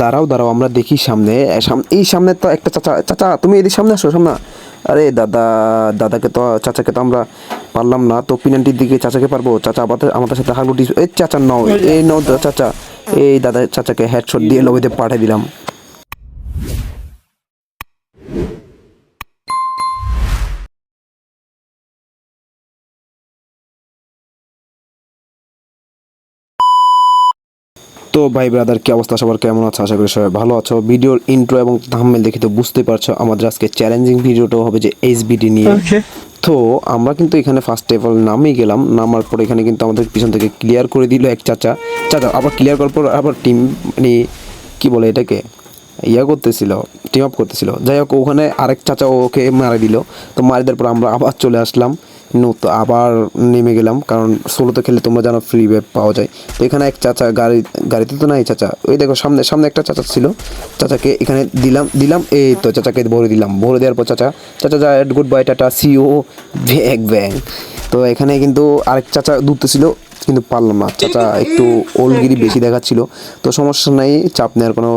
দাঁড়াও দাঁড়াও, আমরা দেখি সামনে। সাম- এই সামনে তো একটা চাচা চাচা, তুমি এদিকে সামনে আসো, সামনে। আরে দাদা, দাদাকে তো, চাচাকে তো আমরা পারলাম না, তো পিনান্টির দিকে চাচাকে পারব। চাচা, আমাদের আমাদের সাথে হাগুটি এই চাচা, নাও, এই নাও, চাচা। এই দাদা, চাচাকে হেডশট দিয়ে লবিতে পাঠিয়ে দিলাম। তো ভাই ব্রাদার কি অবস্থা? সবার কেমন আছে? আশা করি সবাই ভালো আছো। ভিডিওর ইন্ট্রো এবং থাম্বনেল দেখে তো বুঝতে পারছ আমাদের আজকে চ্যালেঞ্জিং ভিডিওটাও হবে যে এইচবিডি নিয়ে। তো আমরা কিন্তু এখানে ফার্স্ট অফ অল নামেই গেলাম নামার পর এখানে কিন্তু আমাদের পিছন থেকে ক্লিয়ার করে দিল এক চাচা। চাচা আবার ক্লিয়ার করার পর আবার টিম মানে কি বলে এটাকে? ইয়া করতেছিল টিম আপ করতেছিল। যাই হোক ওখানে আরেক চাচা ওকে মারা দিল। তো মারি দেওয়ার পর আমরা আবার চলে আসলাম। নতো আবার নেমে গেলাম, কারণ সোলোতে খেলে তোমরা জানো ফ্রি ওয়েব পাওয়া যায়। তো এখানে এক চাচা গাড়ি, গাড়িতে তো নাই চাচা? ওই দেখো, সামনে সামনে একটা চাচা ছিল। চাচাকে এখানে দিলাম দিলাম, এই তো চাচাকে ভরে দিলাম। ভরে দেওয়ার পর চাচা চাচা যা, গুড বাই, টাটা সিও ব্যাগ ব্যাং তো এখানে কিন্তু আরেক চাচা দূরতে ছিল। কিন্তু পারলাম না। চাচা একটু ওলগিরি বেশি দেখাচ্ছিল। তো সমস্যা নাই, চাপ নেওয়ার কোনো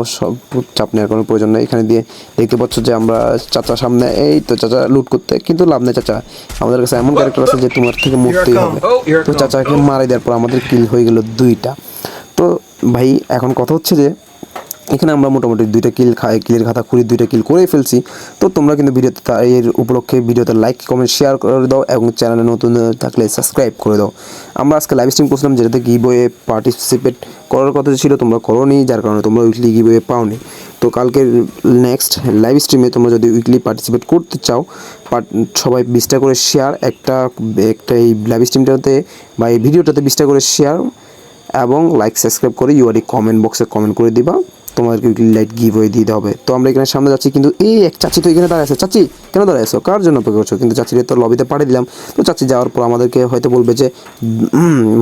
চাপ নেওয়ার কোনো প্রয়োজন নেই। এখানে দিয়ে দেখতে পাচ্ছ যে আমরা চাচা সামনে, এই তো চাচা লুট করতে, কিন্তু লাভ নেই চাচা। আমাদের কাছে এমন ক্যারেক্টার আছে যে তোমার থেকে মরতেই হবে। তো চাচাকে মারাই দেওয়ার পর আমাদের কিল হয়ে গেল দুইটা। তো ভাই, এখন কথা হচ্ছে যে এখানে আমরা মোটামুটি দুইটা কিল খাই কিলের খাতা খুঁড়ি দুইটা কিল করে ফেলছি। তো তোমরা কিন্তু ভিডিওতে এর উপলক্ষে ভিডিওতে লাইক কমেন্ট শেয়ার করে দাও এবং চ্যানেলে নতুন থাকলে সাবস্ক্রাইব করে দাও। আমরা আজকে লাইভ স্ট্রিম করছিলাম যেটাতে গিবয়ে পার্টিসিপেট করার কথা ছিল, তোমরা করোনি, যার কারণে তোমরা উইকলি গিবয়ে পাওনি। তো কালকের নেক্সট লাইভ স্ট্রিমে তোমরা যদি উইকলি পার্টিসিপেট করতে চাও সবাই বিশটা করে শেয়ার একটা একটা এই লাইভ স্ট্রিমটাতে বা এই ভিডিওটাতে বিশটা করে শেয়ার এবং লাইক সাবস্ক্রাইব করে ইউআরই কমেন্ট বক্সে কমেন্ট করে দিবা। তোমাদেরকে উইকলি লাইট গিভ হয়ে দিতে হবে। তো আমরা এখানে সামনে যাচ্ছি, কিন্তু এই এক চাচি তো এখানে দাঁড়ায় আছে। চাচি, কেন দাঁড়ায় আছো? কার জন্য অপেক্ষা করছ? কিন্তু চাচিরে তো লবিতে পাঠিয়ে দিলাম। তো চাচি যাওয়ার পর আমাদেরকে হয়তো বলবে যে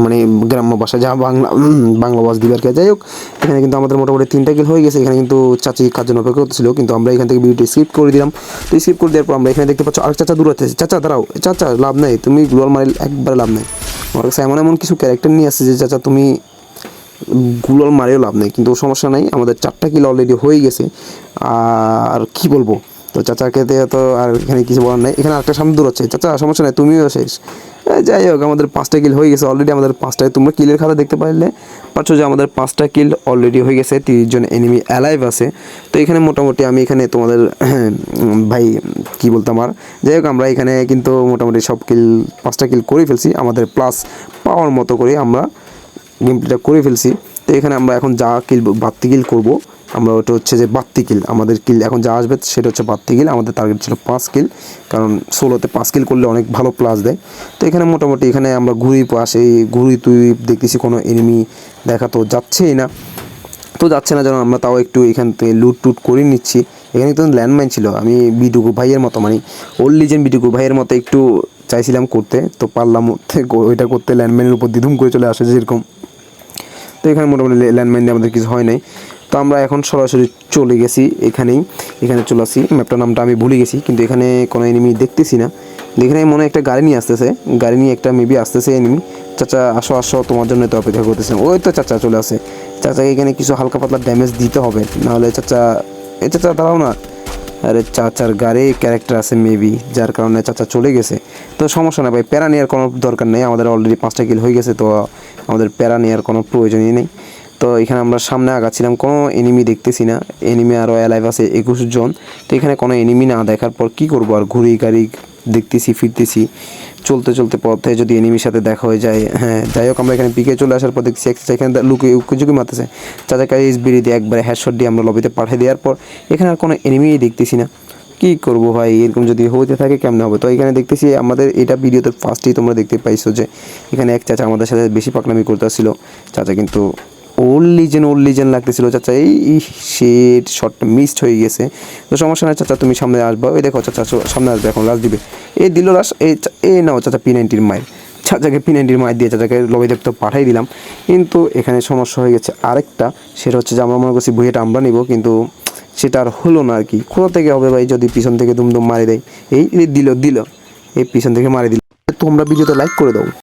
মানে গ্রাম্য ভাষা যা বাংলা বাংলা বাস দিবে আর যাই হোক, এখানে কিন্তু আমাদের মোটামুটি তিনটা কিল হয়ে গেছে। এখানে কিন্তু চাচি কার জন্য অপেক্ষা করতেছিল, কিন্তু আমরা এখান থেকে ভিডিওটি স্কিপ করে দিলাম। তো স্কিপ করে দেওয়ার পর আমরা এখানে দেখতে পাচ্ছ, আর চাচা দূর আছে চাচা, দাঁড়াও। চাচা, লাভ নেই। তুমি গ্লোয়াল মারিল একবারে লাভ নেই। আমার কাছে এমন এমন কিছু ক্যারেক্টার নিয়ে আসছে যে, চাচা তুমি গুলোর মারেও লাভ নেই, কিন্তু সমস্যা নাই, আমাদের চারটা কিলো অলরেডি হয়ে গেছে। আর কি বলব? তো চাচাকে তো আর এখানে কিছু বলার নেই, এখানে আরেকটা সামনে দূর হচ্ছে। চাচা, সমস্যা নেই, তুমিও শেষ। যাই হোক, আমাদের পাঁচটা কিল হয়ে গেছে অলরেডি আমাদের পাঁচটায় তোমরা কিলের খাতা দেখতে পারলে। পাচ্ছ যে আমাদের পাঁচটা কিল অলরেডি হয়ে গেছে, তিরিশ জন এনিমি অ্যালাইভ আছে। তো এখানে মোটামুটি আমি এখানে তোমাদের ভাই, কি বলতাম আর যাই হোক, আমরা এখানে কিন্তু মোটামুটি সব কিল, পাঁচটা কিল করে ফেলছি। আমাদের প্লাস পাওয়ার মতো করে আমরা গেম প্লেটা করে ফেলছি। তো এখানে আমরা এখন যা কিল বাত্তি কিল করব, আমরা ওটা হচ্ছে যে বাত্তি কিল আমাদের কিল এখন যা আসবে সেটা হচ্ছে বাত্তি কিল আমাদের টার্গেট ছিল পাঁচ কিল কারণ ষোলোতে পাঁচ কিল করলে অনেক ভালো প্লাস দেয়। তো এখানে মোটামুটি এখানে আমরা ঘুরি পাশে ঘুরি তুই দেখতেছি কোনো এনিমি দেখা তো যাচ্ছেই না। তো যাচ্ছে না যেন আমরা তাও একটু এখান থেকে লুট টুট করে নিচ্ছি। এখানে তো ল্যান্ডমাইন ছিল, আমি বিটুকু ভাইয়ের মতো মানে ওল্ড লিজেন বিটুকু ভাইয়ের মতো একটু চাইছিলাম করতে, তো পারলাম ওইটা করতে ল্যান্ডমাইনের উপর দিধুম করে চলে আসে যেরকম। তো এখানে মোটামুটি ল্যান্ডমাইন দিয়ে আমাদের কিছু হয় নাই। তো আমরা এখন সরাসরি চলে গেছি এখানেই। এখানে চলে আসি। ম্যাপটার নামটা আমি ভুলে গেছি, কিন্তু এখানে কোনো এনিমি দেখতেছি না। এখানে মনে একটা গাড়ি নিয়ে আসতেছে। গাড়ি নিয়ে একটা মেবি আসতেছে এনিমি চাচা, আসো আসো, তোমার জন্য তো অপেক্ষা করতেছেন ওই তো চাচা চলে আসে। চাচাকে এখানে কিছু হালকা পাতলা ড্যামেজ দিতে হবে। নাহলে চাচা, এ চাচা দাঁড়াও না। আরে চাচার গাড়ি ক্যারেক্টার আছে মেবি যার কারণে চাচা চলে গেছে। তো সমস্যা না ভাই, প্যারা নেওয়ার কোনো দরকার নেই, আমাদের অলরেডি পাঁচটা কিল হয়ে গেছে, তো আমাদের প্যারা নেওয়ার কোনো প্রয়োজনই নেই। তো এখানে আমরা সামনে আগাচ্ছিলাম, কোনো এনিমি দেখতেছি না এনিমি আরও অ্যালাইভ আছে একুশ জন, তো এখানে কোনো এনিমি না দেখার পর কি করব? আর ঘুরি গাড়ি দেখতেছি, ফিরতেছি, চলতে চলতে পথে যদি এনিমির সাথে দেখা হয়ে যায় হ্যাঁ যাই হোক, আমরা এখানে পিকে চলে আসার পর দেখছি এক চাচা এখানে লুকে উকি মারতেছে। চাচাকে ইস বিড়ি দিয়ে একবারে হ্যাশট দিয়ে আমরা লবিতে পাঠিয়ে দেওয়ার পর এখানে আর কোনো এনিমিই দেখতেছি না। কি করব ভাই? এরকম যদি হতে থাকে কেমন হবে? তো এখানে দেখতেছি আমাদের এটা ভিডিওতে ফার্স্টেই তোমরা দেখতে পাইছো যে, এখানে এক চাচা আমাদের সাথে বেশি পাকনামি করতে ছিল চাচা কিন্তু ওল্ড লিজেন ওল্ড লিজেন লাগতেছিল। চাচা, এই শেট শটটা মিসড হয়ে গেছে। তো সমস্যা নাই চাচা, তুমি সামনে আসবা। ওই দেখো চাচা সামনে আসবে এখন লাস্ট দিবে। এই দিল লাস্ট এই এই নাও চাচা পি নাইনটির মায়ের চাচাকে পি নাইনটির মায়ের দিয়ে চাচাকে লবিতে তো পাঠাই দিলাম। কিন্তু এখানে সমস্যা হয়ে গেছে আরেকটা। সেটা হচ্ছে যে আমরা মনে করছি বইয়েটা আমরা নিব, কিন্তু সেটা আর হলো না আর কি। কোথা থেকে হবে ভাই যদি পিছন থেকে দুমদুম মারি দেয়? এই দিল দিল। এই পিছন থেকে মারি দিল। তোমরা ভিডিওতে লাইক করে দাও।